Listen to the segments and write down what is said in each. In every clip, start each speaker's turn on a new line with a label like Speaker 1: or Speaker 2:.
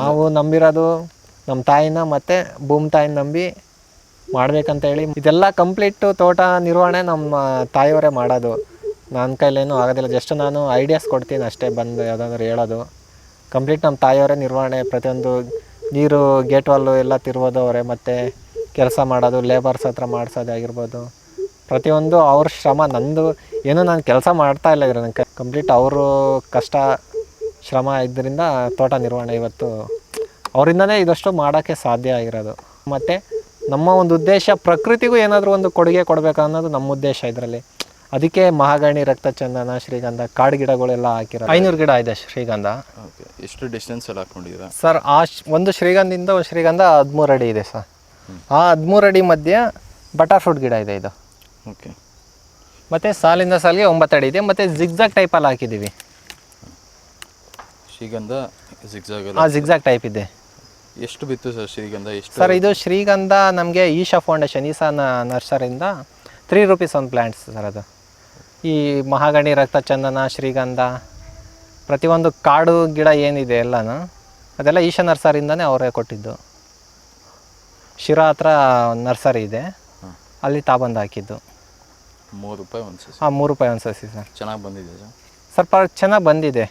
Speaker 1: ನಾವು ನಂಬಿರೋದು ನಮ್ಮ ತಾಯಿನ ಮತ್ತೆ ಭೂಮಿ ತಾಯಿನ ನಂಬಿ ಮಾಡ್ಬೇಕಂತ ಹೇಳಿ ಇದೆಲ್ಲ ಕಂಪ್ಲೀಟು ತೋಟ ನಿರ್ವಹಣೆ ನಮ್ಮ ತಾಯಿಯವರೇ ಮಾಡೋದು. ನನ್ನ ಕೈಲೇನು ಆಗೋದಿಲ್ಲ. ಜಸ್ಟ್ ನಾನು ಐಡಿಯಾಸ್ ಕೊಡ್ತೀನಿ ಅಷ್ಟೇ ಬಂದು ಯಾವುದಾದ್ರು ಹೇಳೋದು. ಕಂಪ್ಲೀಟ್ ನಮ್ಮ ತಾಯಿಯವರೇ ನಿರ್ವಹಣೆ, ಪ್ರತಿಯೊಂದು ನೀರು, ಗೇಟ್ ವಾಲು ಎಲ್ಲ ತಿರುವುದು ಅವರೇ, ಮತ್ತು ಕೆಲಸ ಮಾಡೋದು ಲೇಬರ್ಸ್ ಹತ್ರ ಮಾಡಿಸೋದು ಆಗಿರ್ಬೋದು. ಪ್ರತಿಯೊಂದು ಅವ್ರ ಶ್ರಮ, ನಂದು ಏನೂ ನಾನು ಕೆಲಸ ಮಾಡ್ತಾ ಇಲ್ಲ ಇದ್ರೆ ನನಗೆ ಕಂಪ್ಲೀಟ್ ಅವರು ಕಷ್ಟ ಶ್ರಮ ಇದ್ದರಿಂದ ತೋಟ ನಿರ್ವಹಣೆ ಇವತ್ತು ಅವರಿಂದನೇ ಇದಷ್ಟು ಮಾಡೋಕ್ಕೆ ಸಾಧ್ಯ ಆಗಿರೋದು. ಮತ್ತು ನಮ್ಮ ಒಂದು ಉದ್ದೇಶ ಪ್ರಕೃತಿಗೂ ಏನಾದರೂ ಒಂದು ಕೊಡುಗೆ ಕೊಡಬೇಕು ಅನ್ನೋದು ನಮ್ಮ ಉದ್ದೇಶ ಇದರಲ್ಲಿ. ಅದಕ್ಕೆ ಮಹಾಗಣಿ ರಕ್ತ ಚಂದನ ಶ್ರೀಗಂಧ ಕಾಡು ಗಿಡಗಳೆಲ್ಲ ಹಾಕಿರೋ ಐನೂರು ಗಿಡ ಇದೆ ಶ್ರೀಗಂಧ.
Speaker 2: ಓಕೆ ಎಷ್ಟು ಡಿಸ್ಟೆನ್ಸ್ ಎಲ್ಲ ಹಾಕೊಂಡಿದ್ದೀರಾ?
Speaker 1: ಸರ್ ಆ ಶ್- ಒಂದು ಶ್ರೀಗಂಧದಿಂದ ಒಂದು ಶ್ರೀಗಂಧ ಹದಿಮೂರು ಅಡಿ ಇದೆ ಸರ್. ಆ ಹದಿಮೂರು ಅಡಿ ಮಧ್ಯೆ ಬಟರ್ ಫ್ರೂಟ್ ಗಿಡ ಇದೆ ಇದು.
Speaker 2: ಓಕೆ.
Speaker 1: ಮತ್ತು ಸಾಲಿಂದ ಸಾಲಿಗೆ ಒಂಬತ್ತು ಅಡಿ ಇದೆ ಮತ್ತು ಜಿಗ್ಜಾಗ್ ಟೈಪಲ್ಲಿ ಹಾಕಿದ್ದೀವಿ.
Speaker 2: ಶ್ರೀಗಂಧ ಜಿಗ್ಜಾಗ್
Speaker 1: ಆ ಜಿಗ್ಜಾಗ್ ಟೈಪ್ ಇದೆ.
Speaker 2: ಎಷ್ಟು ಬಿತ್ತು ಸರ್ ಶ್ರೀಗಂಧ? ಎಷ್ಟು
Speaker 1: ಸರ್ ಇದು ಶ್ರೀಗಂಧ ನಮಗೆ ಈಶಾ ಫೌಂಡೇಶನ್ ಈಶಾ ನರ್ಸರಿಂದ ತ್ರೀ ರುಪೀಸ್ ಒಂದು ಪ್ಲ್ಯಾಂಟ್ಸ್ ಸರ್ ಅದು. ಈ ಮಹಾಗಣಿ ರಕ್ತ ಚಂದನ ಶ್ರೀಗಂಧ ಪ್ರತಿಯೊಂದು ಕಾಡು ಗಿಡ ಏನಿದೆ ಎಲ್ಲನೂ ಅದೆಲ್ಲ ಈಶಾ ನರ್ಸರಿಂದನೇ ಅವರೇ ಕೊಟ್ಟಿದ್ದು. ಶಿರಾ ಹತ್ರ ನರ್ಸರಿ ಇದೆ. ಅಲ್ಲಿ ತಾಬಂದು ಹಾಕಿದ್ದು.
Speaker 2: ಮೂರು ರೂಪಾಯಿ ಒಂದು ಸಸಿ
Speaker 1: ಹಾಂ ಮೂರು ರೂಪಾಯಿ ಒಂದು ಸಸಿ ಸರ್.
Speaker 2: ಚೆನ್ನಾಗಿ ಬಂದಿದೆ ಸರ್?
Speaker 1: ಸ್ವಲ್ಪ ಚೆನ್ನಾಗಿ ಬಂದಿದೆ.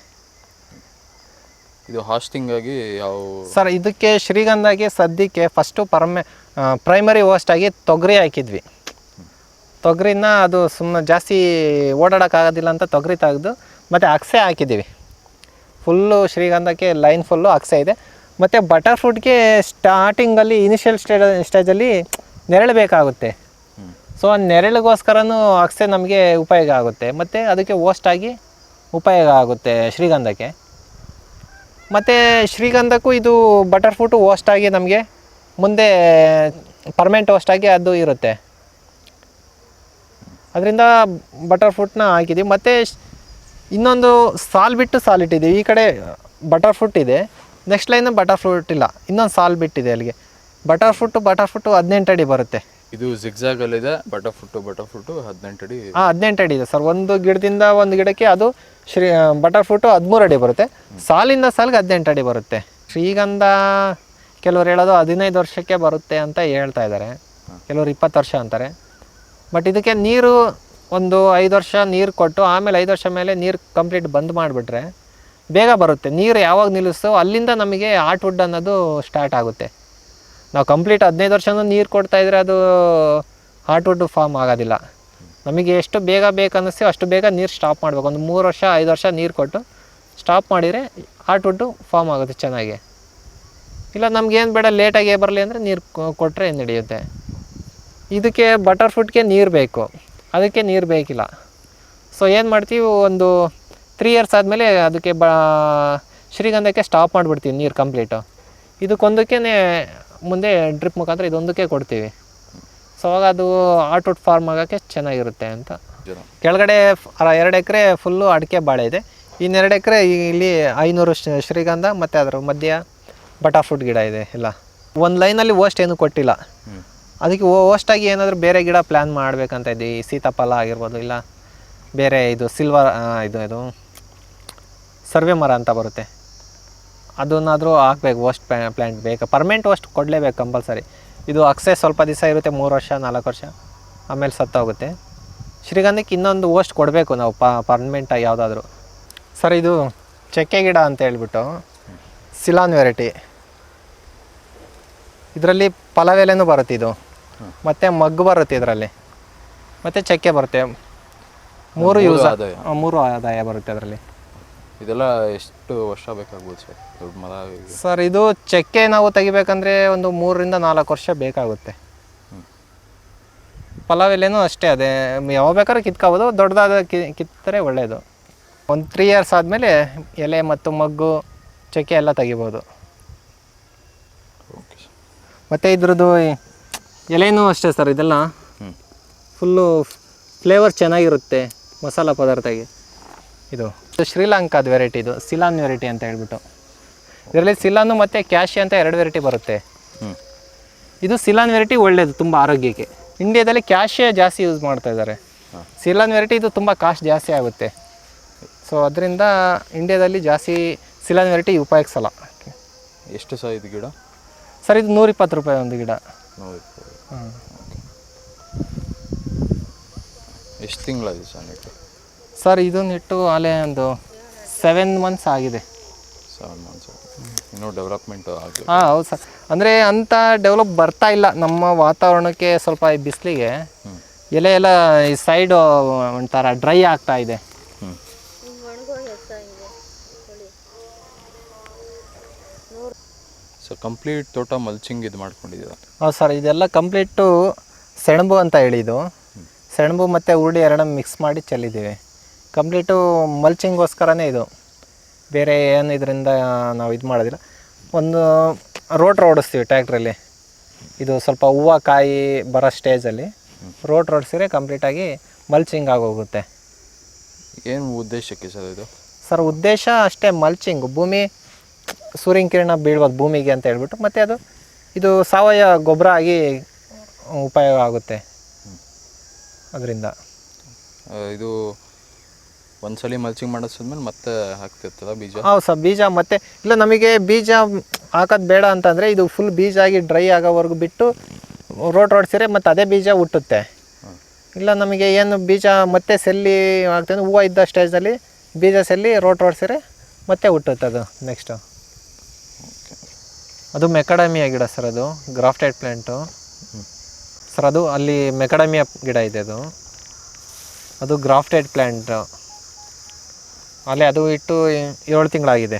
Speaker 2: ಇದು ಹಾಸ್ಟಿಂಗ್ ಆಗಿ ಯಾವ
Speaker 1: ಸರ್, ಇದಕ್ಕೆ ಶ್ರೀಗಂಧಗೆ ಸದ್ಯಕ್ಕೆ ಫಸ್ಟು ಪರ್ಮೆ ಪ್ರೈಮರಿ ಆಗಿ ತೊಗರಿ ಹಾಕಿದ್ವಿ. ತೊಗರಿನ ಅದು ಸುಮ್ಮನೆ ಜಾಸ್ತಿ ಓಡಾಡೋಕ್ಕಾಗೋದಿಲ್ಲ ಅಂತ ತೊಗರಿ ತೆಗೆದು, ಮತ್ತು ಅಕ್ಸೆ ಹಾಕಿದ್ದೀವಿ. ಫುಲ್ಲು ಶ್ರೀಗಂಧಕ್ಕೆ ಲೈನ್ ಫುಲ್ಲು ಅಕ್ಸೆ ಇದೆ. ಮತ್ತು ಬಟರ್ ಫ್ರೂಟ್ಗೆ ಸ್ಟಾರ್ಟಿಂಗಲ್ಲಿ ಇನಿಷಿಯಲ್ ಸ್ಟೇಜ್ ಸ್ಟೇಜಲ್ಲಿ ನೆರಳು ಬೇಕಾಗುತ್ತೆ. ಸೊ ಆ ನೆರಳಿಗೋಸ್ಕರನೂ ಅಕ್ಸೆ ನಮಗೆ ಉಪಯೋಗ ಆಗುತ್ತೆ. ಮತ್ತು ಅದಕ್ಕೆ ಆಗಿ ಉಪಯೋಗ ಆಗುತ್ತೆ ಶ್ರೀಗಂಧಕ್ಕೆ. ಮತ್ತು ಶ್ರೀಗಂಧಕ್ಕೂ ಇದು ಬಟರ್ ಫ್ರೂಟು ಆಗಿ ನಮಗೆ, ಮುಂದೆ ಪರ್ಮನೆಂಟ್ ಆಗಿ ಅದು ಇರುತ್ತೆ. ಅದರಿಂದ ಬಟರ್ ಫ್ರೂಟ್ನ ಹಾಕಿದ್ದೀವಿ ಮತ್ತು ಇನ್ನೊಂದು ಸಾಲ್ ಬಿಟ್ಟು ಸಾಲ್ ಇಟ್ಟಿದ್ದೀವಿ ಈ ಕಡೆ ಬಟರ್ ಫ್ರೂಟ್ ಇದೆ. ನೆಕ್ಸ್ಟ್ ಲೈನ್ ಬಟರ್ ಫ್ರೂಟ್ ಇಲ್ಲ. ಇನ್ನೊಂದು ಸಾಲ್ ಬಿಟ್ಟಿದೆ ಅಲ್ಲಿಗೆ. ಬಟರ್ ಫ್ರೂಟು ಬಟರ್ ಫ್ರೂಟು ಹದಿನೆಂಟು ಅಡಿ ಬರುತ್ತೆ.
Speaker 2: ಇದು ಜಿಗ್ಜಾಗ್ ಅಲ್ಲಿದೆ ಬಟರ್ ಫ್ರೂಟು ಬಟರ್ ಹದಿನೆಂಟು ಅಡಿ.
Speaker 1: ಹಾಂ, ಹದಿನೆಂಟು ಅಡಿ ಇದೆ ಸರ್. ಒಂದು ಗಿಡದಿಂದ ಒಂದು ಗಿಡಕ್ಕೆ ಅದು ಶ್ರೀ ಬಟರ್ ಹದಿಮೂರು ಅಡಿ ಬರುತ್ತೆ. ಸಾಲಿಂದ ಸಾಲಿಗೆ ಹದಿನೆಂಟು ಅಡಿ ಬರುತ್ತೆ. ಶ್ರೀಗಂಧ ಕೆಲವರು ಹೇಳೋದು ಹದಿನೈದು ವರ್ಷಕ್ಕೆ ಬರುತ್ತೆ ಅಂತ ಹೇಳ್ತಾ ಇದ್ದಾರೆ. ಕೆಲವರು ಇಪ್ಪತ್ತು ವರ್ಷ ಅಂತಾರೆ. ಬಟ್ ಇದಕ್ಕೆ ನೀರು ಒಂದು ಐದು ವರ್ಷ ನೀರು ಕೊಟ್ಟು, ಆಮೇಲೆ ಐದು ವರ್ಷ ಮೇಲೆ ನೀರು ಕಂಪ್ಲೀಟ್ ಬಂದ್ ಮಾಡಿಬಿಟ್ರೆ ಬೇಗ ಬರುತ್ತೆ. ನೀರು ಯಾವಾಗ ನಿಲ್ಲಿಸೋ ಅಲ್ಲಿಂದ ನಮಗೆ ಆರ್ಟ್ವುಡ್ ಅನ್ನೋದು ಸ್ಟಾರ್ಟ್ ಆಗುತ್ತೆ. ನಾವು ಕಂಪ್ಲೀಟ್ ಹದಿನೈದು ವರ್ಷನೂ ನೀರು ಕೊಡ್ತಾ ಇದ್ರೆ ಅದು ಹಾರ್ಟ್ ವುಡ್ ಫಾರ್ಮ್ ಆಗೋದಿಲ್ಲ. ನಮಗೆ ಎಷ್ಟು ಬೇಗ ಬೇಕು ಅನ್ನಿಸ್ತೀವಿ ಅಷ್ಟು ಬೇಗ ನೀರು ಸ್ಟಾಪ್ ಮಾಡಬೇಕು. ಒಂದು ಮೂರು ವರ್ಷ, ಐದು ವರ್ಷ ನೀರು ಕೊಟ್ಟು ಸ್ಟಾಪ್ ಮಾಡಿದರೆ ಹಾರ್ಟ್ವುಡ್ಡು ಫಾರ್ಮ್ ಆಗುತ್ತೆ ಚೆನ್ನಾಗಿ. ಇಲ್ಲ ನಮ್ಗೇನು ಬೇಡ ಲೇಟಾಗಿ ಬರಲಿ ಅಂದರೆ ನೀರು ಕೊಟ್ಟರೆ ನಡೆಯುತ್ತೆ. ಇದಕ್ಕೆ ಬಟರ್ ಫ್ರೂಟ್ಗೆ ನೀರು ಬೇಕು. ಅದಕ್ಕೆ ನೀರು ಬೇಕಿಲ್ಲ. ಸೊ ಏನು ಮಾಡ್ತೀವಿ, ಒಂದು ತ್ರೀ ಇಯರ್ಸ್ ಆದಮೇಲೆ ಅದಕ್ಕೆ ಬ, ಶ್ರೀಗಂಧಕ್ಕೆ ಸ್ಟಾಪ್ ಮಾಡಿಬಿಡ್ತೀವಿ ನೀರು ಕಂಪ್ಲೀಟು ಇದಕ್ಕೊಂದಕ್ಕೆ ಮುಂದೆ ಡ್ರಿಪ್ ಮುಖಾಂತರ ಇದೊಂದಕ್ಕೆ ಕೊಡ್ತೀವಿ. ಸೊ ಅವಾಗ ಅದು ಆಟೋಟ್ ಫಾರ್ಮ್ ಆಗೋಕ್ಕೆ ಚೆನ್ನಾಗಿರುತ್ತೆ ಅಂತ. ಕೆಳಗಡೆ ಎರಡು ಎಕರೆ ಫುಲ್ಲು ಅಡಿಕೆ ಬಾಳೆ ಇದೆ. ಇನ್ನೆರಡು ಎಕರೆ ಇಲ್ಲಿ ಐನೂರು ಶ್ರೀ- ಶ್ರೀಗಂಧ ಮತ್ತು ಅದರ ಮಧ್ಯ ಬಟರ್ ಫ್ರೂಟ್ ಗಿಡ ಇದೆ ಎಲ್ಲ. ಒಂದು ಲೈನಲ್ಲಿ ಓಸ್ಟ್ ಏನು ಕೊಟ್ಟಿಲ್ಲ. ಅದಕ್ಕೆ ಓಸ್ಟಾಗಿ ಏನಾದರೂ ಬೇರೆ ಗಿಡ ಪ್ಲ್ಯಾನ್ ಮಾಡಬೇಕಂತ ಇದ್ದೀವಿ. ಸೀತಾಫಲ ಆಗಿರ್ಬೋದು ಇಲ್ಲ ಬೇರೆ ಇದು ಸಿಲ್ವರ್ ಇದು ಇದು ಸರ್ವೆ ಮರ ಅಂತ ಬರುತ್ತೆ. ಅದನ್ನಾದರೂ ಹಾಕ್ಬೇಕು ವಸ್ಟ್ ಪ್ಲ್ಯಾಂಟ್ ಬೇಕು. ಪರ್ಮನೆಂಟ್ ವಸ್ಟ್ ಕೊಡಲೇಬೇಕು ಕಂಪಲ್ಸರಿ ಇದು ಅಕ್ಸೆ ಸ್ವಲ್ಪ ದಿವಸ ಇರುತ್ತೆ ಮೂರು ವರ್ಷ ನಾಲ್ಕು ವರ್ಷ ಆಮೇಲೆ ಸತ್ತೋಗುತ್ತೆ. ಶ್ರೀಗಂಧಕ್ಕೆ ಇನ್ನೊಂದು ಓಸ್ಟ್ ಕೊಡಬೇಕು ನಾವು ಪ ಪರ್ಮನೆಂಟಾಗಿ ಯಾವುದಾದ್ರೂ. ಸರ್ ಇದು ಚಕ್ಕೆ ಗಿಡ ಅಂತ ಹೇಳ್ಬಿಟ್ಟು ಸಿಲಾನ್ ವೆರೈಟಿ ಇದರಲ್ಲಿ ಫಲವೆಲೆನೂ ಬರುತ್ತೆ ಇದು. ಮತ್ತು ಮಗ್ಗು ಬರುತ್ತೆ ಇದರಲ್ಲಿ. ಮತ್ತು ಚಕ್ಕೆ ಬರುತ್ತೆ. ಮೂರು
Speaker 2: ಮೂರು
Speaker 1: ಯೂಸ್
Speaker 2: ಆದಾಯ.
Speaker 1: ಮೂರು ಆದಾಯ ಬರುತ್ತೆ ಅದರಲ್ಲಿ.
Speaker 2: ಇದೆಲ್ಲ ಎಷ್ಟು ವರ್ಷ ಬೇಕಾಗ್ಬೋದು ಸರ್? ದೊಡ್ಡ ಮರ
Speaker 1: ಸರ್ ಇದು ಚಕ್ಕೆ ನಾವು ತೆಗಿಬೇಕಂದ್ರೆ ಒಂದು ಮೂರರಿಂದ ನಾಲ್ಕು ವರ್ಷ ಬೇಕಾಗುತ್ತೆ.
Speaker 2: ಪಲಾವ್
Speaker 1: ಎಲೆನೂ ಅಷ್ಟೇ ಅದೇ ಯಾವಾಗ ಬೇಕಾದ್ರೂ ಕಿತ್ಕೋಬೋದು ದೊಡ್ಡದಾದ ಕಿ ಕಿತ್ತರೆ ಒಳ್ಳೆಯದು ಒಂದು ತ್ರೀ ಇಯರ್ಸ್ ಆದಮೇಲೆ ಎಲೆ ಮತ್ತು ಮಗ್ಗು ಚಕ್ಕೆ ಎಲ್ಲ ತೆಗಿಬೋದು.
Speaker 2: Okay sir.
Speaker 1: ಮತ್ತು ಇದ್ರದ್ದು ಎಲೆನೂ ಅಷ್ಟೇ ಸರ್ ಇದೆಲ್ಲ
Speaker 2: ಹ್ಞೂ
Speaker 1: ಫುಲ್ಲು ಫ್ಲೇವರ್ ಚೆನ್ನಾಗಿರುತ್ತೆ ಮಸಾಲ ಪದಾರ್ಥಗೆ ಇದು. ಶ್ರೀಲಂಕಾದ ವೆರೈಟಿ ಇದು. ಸಿಲಾನ್ ವೆರೈಟಿ ಅಂತ ಹೇಳ್ಬಿಟ್ಟು. ಇದರಲ್ಲಿ ಸಿಲಾನು ಮತ್ತು ಕ್ಯಾಶಿ ಅಂತ ಎರಡು ವೆರೈಟಿ ಬರುತ್ತೆ. ಇದು ಸಿಲಾನ್ ವೆರೈಟಿ ಒಳ್ಳೆಯದು ತುಂಬ ಆರೋಗ್ಯಕ್ಕೆ. ಇಂಡಿಯಾದಲ್ಲಿ ಕ್ಯಾಶೇ ಜಾಸ್ತಿ ಯೂಸ್ ಮಾಡ್ತಾ ಇದ್ದಾರೆ. ಸಿಲಾನ್ ವೆರೈಟಿ ಇದು ತುಂಬ ಕಾಸ್ಟ್ ಜಾಸ್ತಿ ಆಗುತ್ತೆ. ಸೊ ಅದರಿಂದ ಇಂಡಿಯಾದಲ್ಲಿ ಜಾಸ್ತಿ ಸಿಲಾನ್ ವೆರೈಟಿ ಉಪಯೋಗಿಸಲ್ಲ.
Speaker 2: ಎಷ್ಟು ಸಹ ಇದು ಗಿಡ?
Speaker 1: ಸರ್ ಇದು ನೂರಿಪ್ಪತ್ತು ರೂಪಾಯಿ ಒಂದು ಗಿಡ.
Speaker 2: ಎಷ್ಟು ತಿಂಗಳಾಗಿದೆ ಸರ್
Speaker 1: ಸರ್ ಇದನ್ನಿಟ್ಟು ಅಲ್ಲೇ ಒಂದು ಸೆವೆನ್ ಮಂತ್ಸ್ ಆಗಿದೆ.
Speaker 2: ಸೆವೆನ್ ಮಂತ್ಸ್ ಇನ್ನೂ ಡೆವಲಪ್ಮೆಂಟ್
Speaker 1: ಹಾಂ ಹೌದು ಸರ್. ಅಂದರೆ ಅಂಥ ಡೆವಲಪ್ ಬರ್ತಾ ಇಲ್ಲ. ನಮ್ಮ ವಾತಾವರಣಕ್ಕೆ ಸ್ವಲ್ಪ ಈ ಬಿಸಿಲಿಗೆ ಎಲೆ ಎಲ್ಲ ಈ ಸೈಡು ಒಂಥರ ಡ್ರೈ ಆಗ್ತಾ ಇದೆ.
Speaker 2: ಸೊ ಕಂಪ್ಲೀಟ್ ತೋಟ ಮಲ್ಚಿಂಗ್ ಇದು ಮಾಡ್ಕೊಂಡಿದ್ದೀರಾ?
Speaker 1: ಹೌದು ಸರ್ ಇದೆಲ್ಲ ಕಂಪ್ಲೀಟು ಸೆಣಬು ಅಂತ ಹೇಳಿದ್ದು. ಸೆಣಬು ಮತ್ತು ಉರುಳಿ ಎರಡನ್ನ ಮಿಕ್ಸ್ ಮಾಡಿ ಚೆಲ್ಲಿದ್ದೀವಿ. ಕಂಪ್ಲೀಟು ಮಲ್ಚಿಂಗೋಸ್ಕರನೇ ಇದು. ಬೇರೆ ಏನು ಇದರಿಂದ ನಾವು ಇದು ಮಾಡೋದಿಲ್ಲ. ಒಂದು ರೋಟ್ರ್ ಓಡಿಸ್ತೀವಿ ಟ್ಯಾಕ್ಟ್ರಲ್ಲಿ ಇದು ಸ್ವಲ್ಪ ಹೂವು ಕಾಯಿ ಬರೋ ಸ್ಟೇಜಲ್ಲಿ. ರೋಟ್ರ್ ಓಡಿಸಿದ್ರೆ ಕಂಪ್ಲೀಟಾಗಿ ಮಲ್ಚಿಂಗ್ ಆಗೋಗುತ್ತೆ.
Speaker 2: ಏನು ಉದ್ದೇಶಕ್ಕೆ ಸರ್ ಇದು?
Speaker 1: ಸರ್ ಉದ್ದೇಶ ಅಷ್ಟೇ ಮಲ್ಚಿಂಗ್. ಭೂಮಿ ಸೂರ್ಯನ ಕಿರಣ ಬೀಳ್ಬೋದು ಭೂಮಿಗೆ ಅಂತ ಹೇಳ್ಬಿಟ್ಟು. ಮತ್ತು ಅದು ಇದು ಸಾವಯವ ಗೊಬ್ಬರ ಆಗಿ ಉಪಯೋಗ ಆಗುತ್ತೆ. ಅದರಿಂದ.
Speaker 2: ಇದು ಒಂದ್ಸಲಿ ಮಲ್ಚಿಂಗ್ ಮಾಡಿಸಿದ್ಮೇಲೆ ಮತ್ತೆ ಹಾಕ್ತಿರ್ತದ ಬೀಜ?
Speaker 1: ಹೌದು ಸರ್ ಬೀಜ ಮತ್ತೆ ಇಲ್ಲ ನಮಗೆ ಬೀಜ ಹಾಕೋದು ಬೇಡ ಅಂತಂದರೆ ಇದು ಫುಲ್ ಬೀಜ ಆಗಿ ಡ್ರೈ ಆಗೋವರೆಗೂ ಬಿಟ್ಟು ರೋಟ್ ರೋಡ್ಸಿದ್ರೆ ಮತ್ತು ಅದೇ ಬೀಜ ಹುಟ್ಟುತ್ತೆ ಇಲ್ಲ ನಮಗೆ ಏನು ಬೀಜ ಮತ್ತೆ ಸೆಲ್ಲಿ ಆಗ್ತದೆ ಹೂವು ಇದ್ದ ಸ್ಟೇಜಲ್ಲಿ ಬೀಜ ಸೆಲ್ಲಿ ರೋಟ್ ರೋಡ್ಸಿದ್ರೆ ಮತ್ತೆ ಹುಟ್ಟುತ್ತೆ ಅದು ನೆಕ್ಸ್ಟು ಅದು ಮೆಕಡಮಿಯ ಗಿಡ ಸರ್ ಅದು ಗ್ರಾಫ್ಟೆಡ್ ಪ್ಲ್ಯಾಂಟು ಸರ್ ಅದು ಅಲ್ಲಿ ಮೆಕಡಮಿಯ ಗಿಡ ಇದೆ ಅದು. ಅದು ಗ್ರಾಫ್ಟೆಡ್ ಪ್ಲ್ಯಾಂಟು ಅಲ್ಲಿ ಅದು ಇಟ್ಟು ಏಳು ತಿಂಗಳಾಗಿದೆ.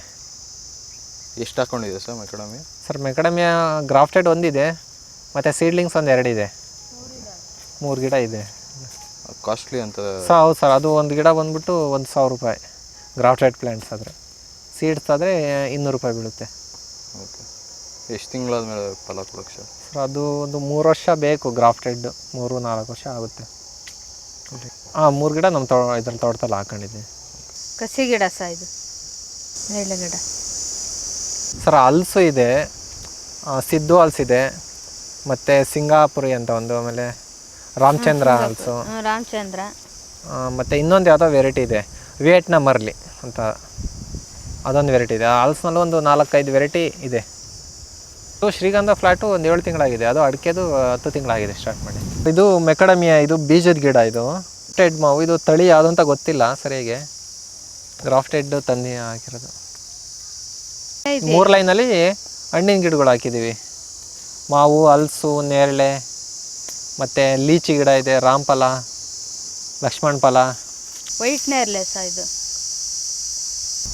Speaker 2: ಎಷ್ಟು ಹಾಕೊಂಡಿದೆ sir macadamia
Speaker 1: sir macadamia grafted ಒಂದಿದೆ ಮತ್ತು ಸೀಡ್ಲಿಂಗ್ಸ್ ಒಂದು ಎರಡಿದೆ ಮೂರು ಗಿಡ ಇದೆ.
Speaker 2: ಕಾಸ್ಟ್ಲಿ ಅಂತ
Speaker 1: ಸರ್ ಹೌದು ಸರ್ ಅದು ಒಂದು ಗಿಡ ಬಂದ್ಬಿಟ್ಟು ಒಂದು ಸಾವಿರ ರೂಪಾಯಿ ಗ್ರಾಫ್ಟೆಡ್ ಪ್ಲ್ಯಾಂಟ್ಸ್ ಆದರೆ. ಸೀಡ್ಸ್ ಆದರೆ ಇನ್ನೂರು ರೂಪಾಯಿ ಬೀಳುತ್ತೆ.
Speaker 2: ಓಕೆ. ಎಷ್ಟು ತಿಂಗಳಾದ್ಮೇಲೆ ಫಲ ಕೊಡೋಕ್ಕೆ ಸರ್?
Speaker 1: ಸರ್ ಅದು ಒಂದು ಮೂರು ವರ್ಷ ಬೇಕು ಗ್ರಾಫ್ಟೆಡ್ ಮೂರು ನಾಲ್ಕು ವರ್ಷ ಆಗುತ್ತೆ. ಹಾಂ ಮೂರು ಗಿಡ ನಮ್ಮ ತೋ ಇದ್ರಲ್ಲಿ ತೋಟದಲ್ಲಿ ಹಾಕೊಂಡಿದ್ದೆ
Speaker 3: ಕಸಿ ಗಿಡ ಸಹ ಇದು? ನೇರಳೆ ಗಿಡ.
Speaker 1: ಸರ್ ಹಲ್ಸು ಇದೆ ಆ, ಸಿದ್ದು ಹಲ್ಸಿದೆ ಮತ್ತು ಸಿಂಗಾಪುರಿ ಅಂತ ಒಂದು ಆಮೇಲೆ ರಾಮಚಂದ್ರ ಹಲ್ಸು.
Speaker 3: ಹ್ಮ್, ರಾಮಚಂದ್ರ.
Speaker 1: ಮತ್ತು ಇನ್ನೊಂದು ಯಾವುದೋ ವೆರೈಟಿ ಇದೆ ವಿಯೆಟ್ನಾಮ್ ಮರ್ಲಿ ಅಂತ. ಅದೊಂದು ವೆರೈಟಿ ಇದೆ. ಆ ಹಲ್ಸ್ನಲ್ಲೂ ಒಂದು ನಾಲ್ಕೈದು ವೆರೈಟಿ ಇದೆ. ಇದು ಶ್ರೀಗಂಧ ಫ್ಲಾಟು ಒಂದು ಏಳು ತಿಂಗಳಾಗಿದೆ. ಅದು ಅಡಿಕೆದು ಹತ್ತು ತಿಂಗಳಾಗಿದೆ ಸ್ಟಾರ್ಟ್ ಮಾಡಿ. ಇದು ಮೆಕಡಮಿಯಾ ಇದು ಬೀಜದ ಗಿಡ ಇದು. ಟೆಡ್ ಮಾವು ಇದು ತಳಿ ಯಾವುದು ಅಂತ ಗೊತ್ತಿಲ್ಲ ಸರಿಯಾಗಿ. ಗ್ರಾಫ್ಟೆಡ್ ತಂದು ಹಾಕಿರೋದು. ಮೂರು ಲೈನಲ್ಲಿ ಹಣ್ಣಿನ ಗಿಡಗಳು ಹಾಕಿದ್ದೀವಿ ಮಾವು ಹಲಸು ನೇರಳೆ ಮತ್ತು ಲೀಚಿ ಗಿಡ ಇದೆ ರಾಮಫಲ ಲಕ್ಷ್ಮಣ ಫಲ.
Speaker 3: ವೈಟ್ ನೇರಳೆ ಸಹ ಇದು.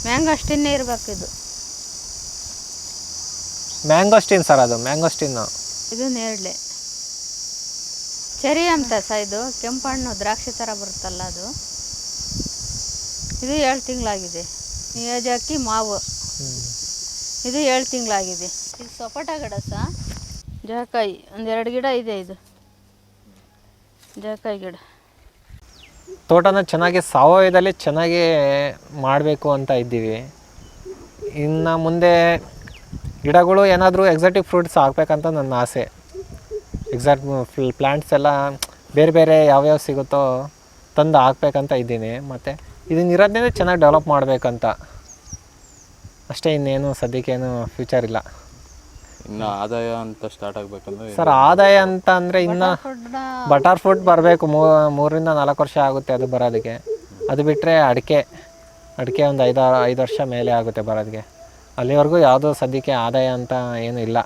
Speaker 3: ಮ್ಯಾಂಗೋ ಇರ್ಬೇಕು ಇದು.
Speaker 1: ಮ್ಯಾಂಗೋಸ್ಟಿನ್ ಸರ್ ಅದು ಮ್ಯಾಂಗೋಸ್ಟಿನ್
Speaker 3: ಇದು ನೇರಳೆ. ಚೆರಿ ಅಂತ ಸಹ ಇದು ಕೆಂಪು ಹಣ್ಣು ದ್ರಾಕ್ಷಿ ಥರ ಬರುತ್ತಲ್ಲ ಅದು. ಇದು ಏಳು ತಿಂಗಳಾಗಿದೆ. ಅಕ್ಕಿ ಮಾವು. ಇದು ಏಳು ತಿಂಗಳಾಗಿದೆ. ಇದು ಸಪೋಟ ಗಿಡ ಸಹ ಜಾಕಾಯಿ. ಒಂದೆರಡು ಗಿಡ ಇದೆ ಇದು. ಜಾಕಾಯಿ ಗಿಡ.
Speaker 1: ತೋಟನ ಚೆನ್ನಾಗಿ ಸಾವಯವದಲ್ಲಿ ಚೆನ್ನಾಗಿ ಮಾಡಬೇಕು ಅಂತ ಇದ್ದೀವಿ. ಇನ್ನು ಮುಂದೆ ಗಿಡಗಳು ಏನಾದರೂ ಎಕ್ಸಾಟಿಕ್ ಫ್ರೂಟ್ಸ್ ಹಾಕ್ಬೇಕಂತ ನನ್ನ ಆಸೆ. ಎಕ್ಸಾಕ್ಟ್ ಪ್ಲ್ಯಾಂಟ್ಸ್ ಎಲ್ಲ ಬೇರೆ ಬೇರೆ ಯಾವ್ಯಾವ ಸಿಗುತ್ತೋ ತಂದು ಹಾಕ್ಬೇಕಂತ ಇದ್ದೀನಿ. ಮತ್ತು ಇದನ್ನ ಇರೋದನ್ನೇ ಚೆನ್ನಾಗಿ ಡೆವಲಪ್ ಮಾಡಬೇಕಂತ. ಅಷ್ಟೇ ಇನ್ನೇನು ಸದ್ಯಕ್ಕೇನು ಫ್ಯೂಚರ್ ಇಲ್ಲ.
Speaker 2: ಇನ್ನು ಆದಾಯ ಅಂತ ಸ್ಟಾರ್ಟ್ ಆಗಬೇಕಂದ್ರೆ
Speaker 1: ಸರ್ ಆದಾಯ ಅಂತ ಅಂದರೆ ಇನ್ನು ಬಟರ್ ಫ್ರೂಟ್ ಬರಬೇಕು. ಮೂರರಿಂದ ನಾಲ್ಕು ವರ್ಷ ಆಗುತ್ತೆ ಅದು ಬರೋದಕ್ಕೆ. ಅದು ಬಿಟ್ಟರೆ ಅಡಿಕೆ ಅಡಿಕೆ ಒಂದು ಐದು ಐದು ವರ್ಷ ಮೇಲೆ ಆಗುತ್ತೆ ಬರೋದಕ್ಕೆ. ಅಲ್ಲಿವರೆಗೂ ಯಾವುದೋ ಸದ್ಯಕ್ಕೆ ಆದಾಯ ಅಂತ ಏನೂ ಇಲ್ಲ.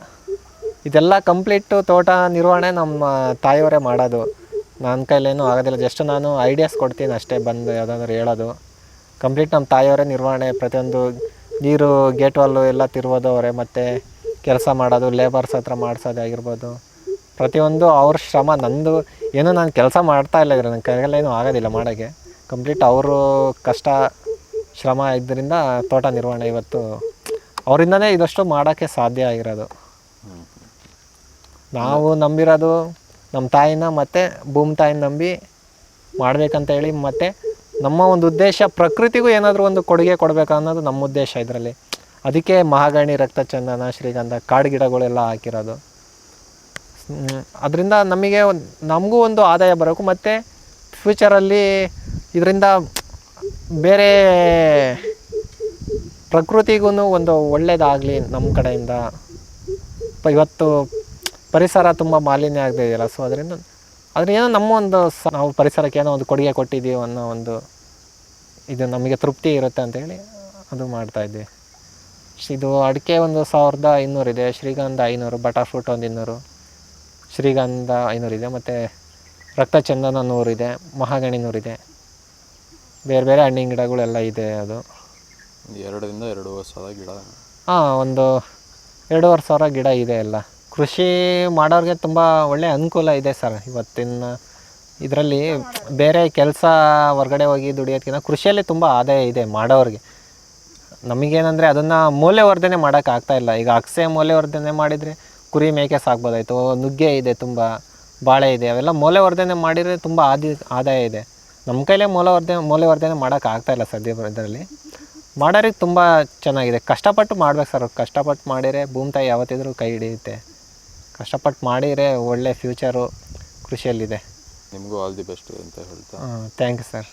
Speaker 1: ಇದೆಲ್ಲ ಕಂಪ್ಲೀಟು ತೋಟ ನಿರ್ವಹಣೆ ನಮ್ಮ ತಾಯಿಯವರೇ ಮಾಡೋದು. ನನ್ನ ಕೈಲೇನೂ ಆಗೋದಿಲ್ಲ. ಜಸ್ಟ್ ನಾನು ಐಡಿಯಾಸ್ ಕೊಡ್ತೀನಿ ಅಷ್ಟೇ ಬಂದು ಯಾವುದಾದ್ರು ಹೇಳೋದು. ಕಂಪ್ಲೀಟ್ ನಮ್ಮ ತಾಯಿಯವರೇ ನಿರ್ವಹಣೆ ಪ್ರತಿಯೊಂದು ನೀರು ಗೇಟ್ ವಾಲು ಎಲ್ಲ ತಿರುವುದು ಅವರೇ ಮತ್ತು ಕೆಲಸ ಮಾಡೋದು ಲೇಬರ್ಸ್ ಹತ್ರ ಮಾಡಿಸೋದಾಗಿರ್ಬೋದು ಪ್ರತಿಯೊಂದು ಅವ್ರ ಶ್ರಮ ನಂದು ಏನೂ ನಾನು ಕೆಲಸ ಮಾಡ್ತಾ ಇಲ್ಲ ಇದ್ರೆ ನನ್ನ ಕೈಯಲ್ಲೇನೂ ಆಗೋದಿಲ್ಲ ಮಾಡೋಕ್ಕೆ. ಕಂಪ್ಲೀಟ್ ಅವರು ಕಷ್ಟ ಶ್ರಮ ಇದ್ದರಿಂದ ತೋಟ ನಿರ್ವಹಣೆ ಇವತ್ತು ಅವರಿಂದನೇ ಇದಷ್ಟು ಮಾಡೋಕ್ಕೆ ಸಾಧ್ಯ ಆಗಿರೋದು. ನಾವು ನಂಬಿರೋದು ನಮ್ಮ ತಾಯಿನ ಮತ್ತು ಭೂಮಿ ತಾಯಿನ ನಂಬಿ ಮಾಡಬೇಕಂತ ಹೇಳಿ ಮತ್ತು ನಮ್ಮ ಒಂದು ಉದ್ದೇಶ ಪ್ರಕೃತಿಗೂ ಏನಾದರೂ ಒಂದು ಕೊಡುಗೆ ಕೊಡಬೇಕು ಅನ್ನೋದು ನಮ್ಮ ಉದ್ದೇಶ ಇದರಲ್ಲಿ. ಅದಕ್ಕೆ ಮಹಾಗಣಿ, ರಕ್ತಚಂದನ, ಶ್ರೀಗಂಧ, ಕಾಡು ಗಿಡಗಳೆಲ್ಲ ಹಾಕಿರೋದು. ಅದರಿಂದ ನಮಗೆ ಒಂದು ನಮಗೂ ಒಂದು ಆದಾಯ ಬರಬೇಕು ಮತ್ತು ಫ್ಯೂಚರಲ್ಲಿ ಇದರಿಂದ ಬೇರೆ ಪ್ರಕೃತಿಗೂ ಒಂದು ಒಳ್ಳೆಯದಾಗಲಿ ನಮ್ಮ ಕಡೆಯಿಂದ. ಇವತ್ತು ಪರಿಸರ ತುಂಬ ಮಾಲಿನ್ಯ ಆಗ್ತಿದೆಯಲ್ಲ ಸೊ ಅದರಿಂದ ಆದರೆ ಏನೋ ನಮ್ಮ ಒಂದು ಸ- ನಾವು ಪರಿಸರಕ್ಕೆ ಏನೋ ಒಂದು ಕೊಡುಗೆ ಕೊಟ್ಟಿದ್ದೀವಿ ಅನ್ನೋ ಒಂದು ಇದು ನಮಗೆ ತೃಪ್ತಿ ಇರುತ್ತೆ ಅಂತೇಳಿ ಅದು ಮಾಡ್ತಾ ಇದ್ವಿ. ಇದು ಅಡಿಕೆ ಒಂದು ಸಾವಿರದ ಐನೂರಿದೆ ಶ್ರೀಗಂಧ ಐನೂರು ಬಟರ್ ಫ್ರೂಟ್ ಒಂದು ಇನ್ನೂರು ಶ್ರೀಗಂಧ ಐನೂರಿದೆ ಮತ್ತು ರಕ್ತಚಂದನ ನೂರಿದೆ ಮಹಾಗಣಿ ನೂರಿದೆ ಬೇರೆ ಬೇರೆ ಹಣ್ಣಿನ ಗಿಡಗಳೆಲ್ಲ ಇದೆ ಅದು.
Speaker 2: ಎರಡರಿಂದ ಎರಡೂವರೆ ಸಾವಿರ ಗಿಡ.
Speaker 1: ಹಾಂ ಒಂದು ಎರಡೂವರೆ ಸಾವಿರ ಗಿಡ ಇದೆ ಎಲ್ಲ. ಕೃಷಿ ಮಾಡೋರಿಗೆ ತುಂಬ ಒಳ್ಳೆ ಅನುಕೂಲ ಇದೆ ಸರ್ ಇವತ್ತಿನ ಇದರಲ್ಲಿ. ಬೇರೆ ಕೆಲಸ ಹೊರ್ಗಡೆ ಹೋಗಿ ದುಡಿಯೋದಕ್ಕಿಂತ ಕೃಷಿಯಲ್ಲಿ ತುಂಬ ಆದಾಯ ಇದೆ ಮಾಡೋರಿಗೆ. ನಮಗೇನಂದರೆ ಅದನ್ನು ಮೌಲ್ಯವರ್ಧನೆ ಮಾಡೋಕ್ಕಾಗ್ತಾ ಇಲ್ಲ. ಈಗ ಅಕ್ಸೆ ಮೌಲ್ಯವರ್ಧನೆ ಮಾಡಿದರೆ ಕುರಿ ಮೇಕೆ ಸಾಕ್ಬೋದಾಯಿತು, ನುಗ್ಗೆ ಇದೆ ತುಂಬ, ಬಾಳೆ ಇದೆ, ಅವೆಲ್ಲ ಮೌಲ್ಯವರ್ಧನೆ ಮಾಡಿದರೆ ತುಂಬ ಆದಿ, ಆದಾಯ ಇದೆ. ನಮ್ಮ ಕೈಲೇ ಮೌಲ್ಯವರ್ಧನೆ ಮೌಲ್ಯವರ್ಧನೆ ಮಾಡೋಕೆ ಆಗ್ತಾ ಇಲ್ಲ ಸದ್ಯ ಇದರಲ್ಲಿ. ಮಾಡೋರಿಗೆ ತುಂಬ ಚೆನ್ನಾಗಿದೆ. ಕಷ್ಟಪಟ್ಟು ಮಾಡ್ಬೇಕು ಸರ್ ಕಷ್ಟಪಟ್ಟು ಮಾಡಿದರೆ ಭೂಮಿ ತಾಯಿ ಯಾವತ್ತಿದ್ರೂ ಕೈ ಹಿಡಿಯುತ್ತೆ. ಕಷ್ಟಪಟ್ಟು ಮಾಡಿದರೆ ಒಳ್ಳೆ ಫ್ಯೂಚರು ಕೃಷಿಯಲ್ಲಿದೆ.
Speaker 2: ನಿಮಗೂ ಆಲ್ ದಿ ಬೆಸ್ಟ್ ಅಂತ ಹೇಳ್ತಾ.
Speaker 1: Thank you sir